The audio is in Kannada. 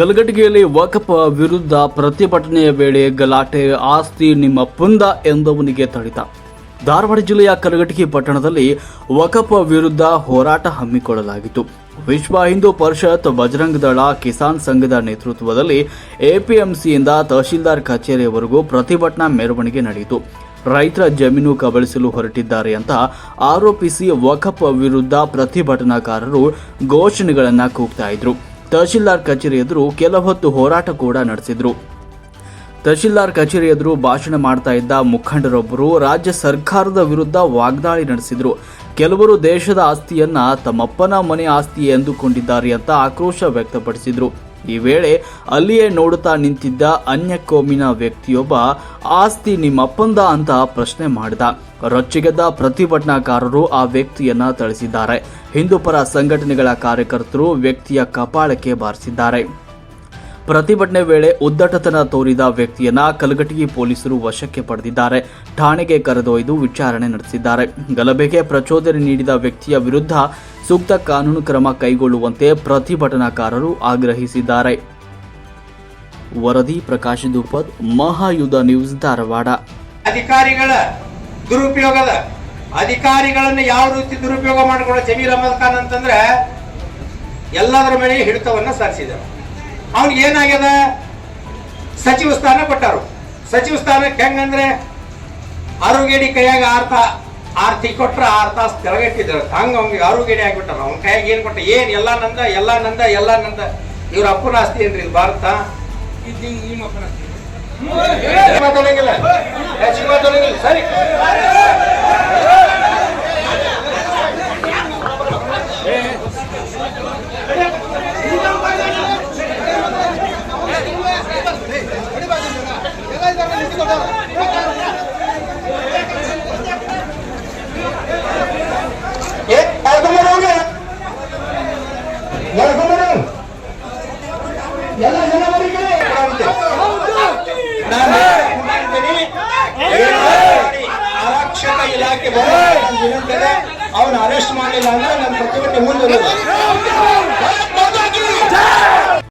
ಕಲಘಟಗಿಯಲ್ಲಿ ವಕಪ ವಿರುದ್ಧ ಪ್ರತಿಭಟನೆಯ ವೇಳೆ ಗಲಾಟೆ, ಆಸ್ತಿ ನಿಮ್ಮ ಪುಂದ ಎಂದವನಿಗೆ ತಡಿತ. ಧಾರವಾಡ ಜಿಲ್ಲೆಯ ಕಲಘಟಗಿ ಪಟ್ಟಣದಲ್ಲಿ ವಕಫ್ ವಿರುದ್ಧ ಹೋರಾಟ ಹಮ್ಮಿಕೊಳ್ಳಲಾಗಿತ್ತು. ವಿಶ್ವ ಹಿಂದೂ ಪರಿಷತ್ ಬಜರಂಗ್ ದಳ ಕಿಸಾನ್ ಸಂಘದ ನೇತೃತ್ವದಲ್ಲಿ ಎಪಿಎಂಸಿಯಿಂದ ತಹಶೀಲ್ದಾರ್ ಕಚೇರಿಯವರೆಗೂ ಪ್ರತಿಭಟನಾ ಮೆರವಣಿಗೆ ನಡೆಯಿತು. ರೈತರ ಜಮೀನು ಕಬಳಿಸಲು ಹೊರಟಿದ್ದಾರೆ ಅಂತ ಆರೋಪಿಸಿ ವಕಪ್ ವಿರುದ್ಧ ಪ್ರತಿಭಟನಾಕಾರರು ಘೋಷಣೆಗಳನ್ನು ಕೂಗ್ತಾ ಇದ್ರು. ತಹಶೀಲ್ದಾರ್ ಕಚೇರಿ ಎದುರು ಕೆಲ ಹೊತ್ತು ಹೋರಾಟ ಕೂಡ ನಡೆಸಿದ್ರು. ತಹಶೀಲ್ದಾರ್ ಕಚೇರಿ ಎದುರು ಭಾಷಣ ಮಾಡ್ತಾ ಇದ್ದ ಮುಖಂಡರೊಬ್ಬರು ರಾಜ್ಯ ಸರ್ಕಾರದ ವಿರುದ್ಧ ವಾಗ್ದಾಳಿ ನಡೆಸಿದ್ರು. ಕೆಲವರು ದೇಶದ ಆಸ್ತಿಯನ್ನ ತಮ್ಮಪ್ಪನ ಮನೆ ಆಸ್ತಿ ಎಂದುಕೊಂಡಿದ್ದಾರೆ ಅಂತ ಆಕ್ರೋಶ ವ್ಯಕ್ತಪಡಿಸಿದ್ರು. ಈ ವೇಳೆ ಅಲ್ಲಿಯೇ ನೋಡುತ್ತಾ ನಿಂತಿದ್ದ ಅನ್ಯ ಕೋಮಿನ ವ್ಯಕ್ತಿಯೊಬ್ಬ ಆಸ್ತಿ ನಿಮ್ಮಪ್ಪಂದ ಅಂತ ಪ್ರಶ್ನೆ ಮಾಡಿದ. ರೊಚ್ಚಿಗೆದ್ದ ಪ್ರತಿಭಟನಾಕಾರರು ಆ ವ್ಯಕ್ತಿಯನ್ನ ಥಳಿಸಿದ್ದಾರೆ. ಹಿಂದೂಪರ ಸಂಘಟನೆಗಳ ಕಾರ್ಯಕರ್ತರು ವ್ಯಕ್ತಿಯ ಕಪಾಳಕ್ಕೆ ಬಾರಿಸಿದ್ದಾರೆ. ಪ್ರತಿಭಟನೆ ವೇಳೆ ಉದ್ದಟತನ ತೋರಿದ ವ್ಯಕ್ತಿಯನ್ನ ಕಲಘಟಗಿ ಪೊಲೀಸರು ವಶಕ್ಕೆ ಪಡೆದಿದ್ದಾರೆ. ಠಾಣೆಗೆ ಕರೆದೊಯ್ದು ವಿಚಾರಣೆ ನಡೆಸಿದ್ದಾರೆ. ಗಲಭೆಗೆ ಪ್ರಚೋದನೆ ನೀಡಿದ ವ್ಯಕ್ತಿಯ ವಿರುದ್ಧ ಸೂಕ್ತ ಕಾನೂನು ಕ್ರಮ ಕೈಗೊಳ್ಳುವಂತೆ ಪ್ರತಿಭಟನಾಕಾರರು ಆಗ್ರಹಿಸಿದ್ದಾರೆ. ವರದಿ ಪ್ರಕಾಶ್ ದುಪದ್ ಮಹಾಯುಧ ನ್ಯೂಸ್ ಧಾರವಾಡ. ಅಧಿಕಾರಿಗಳ ದುರುಪಯೋಗದ, ಅಧಿಕಾರಿಗಳನ್ನು ಯಾವ ರೀತಿ ದುರುಪಯೋಗ ಮಾಡಿಕೊಳ್ಳೋ ಜಮೀರ್ ಅಹಮದ್ ಖಾನ್ ಅಂತಂದ್ರೆ ಎಲ್ಲದರ ಮೇಲೆ ಹಿಡಿತವನ್ನ ಸಾರಿಸಿದರು ಅವ್ನಿಗೆ ಏನಾಗ್ಯದ? ಸಚಿವ ಸ್ಥಾನ ಕೊಟ್ಟರು. ಸಚಿವ ಸ್ಥಾನಕ್ಕೆ ಹೆಂಗಂದ್ರೆ ಆರುಗೇಡಿ ಕೈಯಾಗ ಆರ್ತ ಆರ್ತಿ ಕೊಟ್ರ ಆರ್ ತಾಸು ತೆಳಗಟ್ಟಿದ್ರು. ಹಂಗ ಅವ್ನಿಗೆ ಅರುಗೇಡಿ ಆಗಿಬಿಟ್ಟಾರ ಅವ್ನ ಕೈಯಾಗ ಏನ್ ಕೊಟ್ಟ? ಏನ್ ಎಲ್ಲ ನಂದ ಎಲ್ಲ ನಂದ ಎಲ್ಲ ನಂದ. ಇವ್ರ ಅಪ್ಪನ ಆಸ್ತಿ ಏನ್ರಿ ಇದು ಭಾರತ? ಮಾತಾಡಂಗಿಲ್ಲ. ಸರಿ. ಆರಕ್ಷಕ ಇಲಾಖೆ ಅವನ ಅರೆಸ್ಟ್ ಮಾಡಲಿಲ್ಲ ಅಂದ್ರೆ ನನ್ನ ಪ್ರತಿಭಟನೆ ಮುಂದುವರಿಯುವುದು